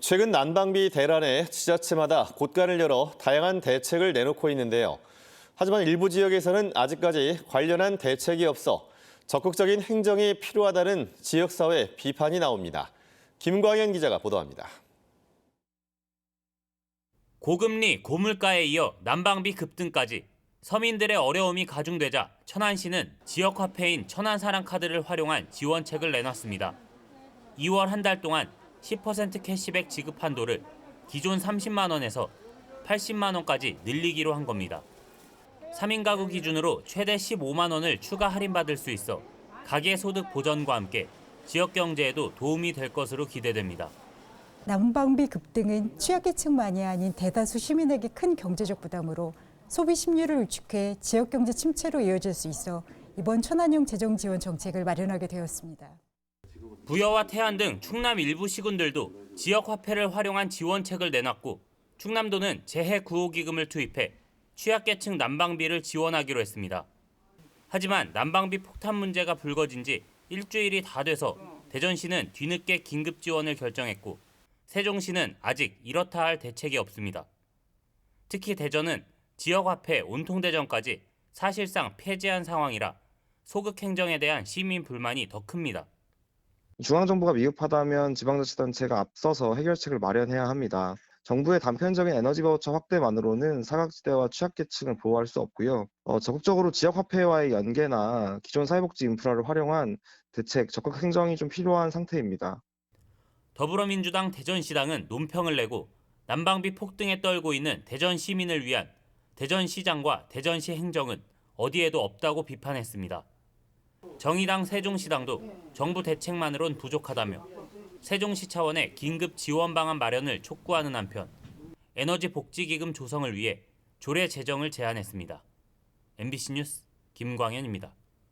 최근 난방비 대란에 지자체마다 곳간을 열어 다양한 대책을 내놓고 있는데요. 하지만 일부 지역에서는 아직까지 관련한 대책이 없어 적극적인 행정이 필요하다는 지역사회 비판이 나옵니다. 김광현 기자가 보도합니다. 고금리, 고물가에 이어 난방비 급등까지 서민들의 어려움이 가중되자 천안시는 지역 화폐인 천안사랑 카드를 활용한 지원책을 내놨습니다. 2월 한 달 동안 10% 캐시백 지급 한도를 기존 30만 원에서 80만 원까지 늘리기로 한 겁니다. 3인 가구 기준으로 최대 15만 원을 추가 할인받을 수 있어 가계 소득 보전과 함께 지역 경제에도 도움이 될 것으로 기대됩니다. 난방비 급등은 취약계층만이 아닌 대다수 시민에게 큰 경제적 부담으로 소비 심리를 위축해 지역 경제 침체로 이어질 수 있어 이번 천안형 재정 지원 정책을 마련하게 되었습니다. 부여와 태안 등 충남 일부 시군들도 지역 화폐를 활용한 지원책을 내놨고 충남도는 재해 구호 기금을 투입해 취약계층 난방비를 지원하기로 했습니다. 하지만 난방비 폭탄 문제가 불거진 지 일주일이 다 돼서 대전시는 뒤늦게 긴급 지원을 결정했고 세종시는 아직 이렇다 할 대책이 없습니다. 특히 대전은 지역 화폐 온통 대전까지 사실상 폐지한 상황이라 소극 행정에 대한 시민 불만이 더 큽니다. 중앙정부가 미흡하다면 지방자치단체가 앞서서 해결책을 마련해야 합니다. 정부의 단편적인 에너지 바우처 확대만으로는 사각지대와 취약계층을 보호할 수 없고요. 어, 적극적으로 지역화폐와의 연계나 기존 사회복지 인프라를 활용한 대책, 적극 행정이 좀 필요한 상태입니다. 더불어민주당 대전시당은 논평을 내고 난방비 폭등에 떨고 있는 대전 시민을 위한 대전시장과 대전시 행정은 어디에도 없다고 비판했습니다. 정의당 세종시당도 정부 대책만으론 부족하다며 세종시 차원의 긴급 지원 방안 마련을 촉구하는 한편 에너지 복지기금 조성을 위해 조례 제정을 제안했습니다. MBC 뉴스 김광현입니다.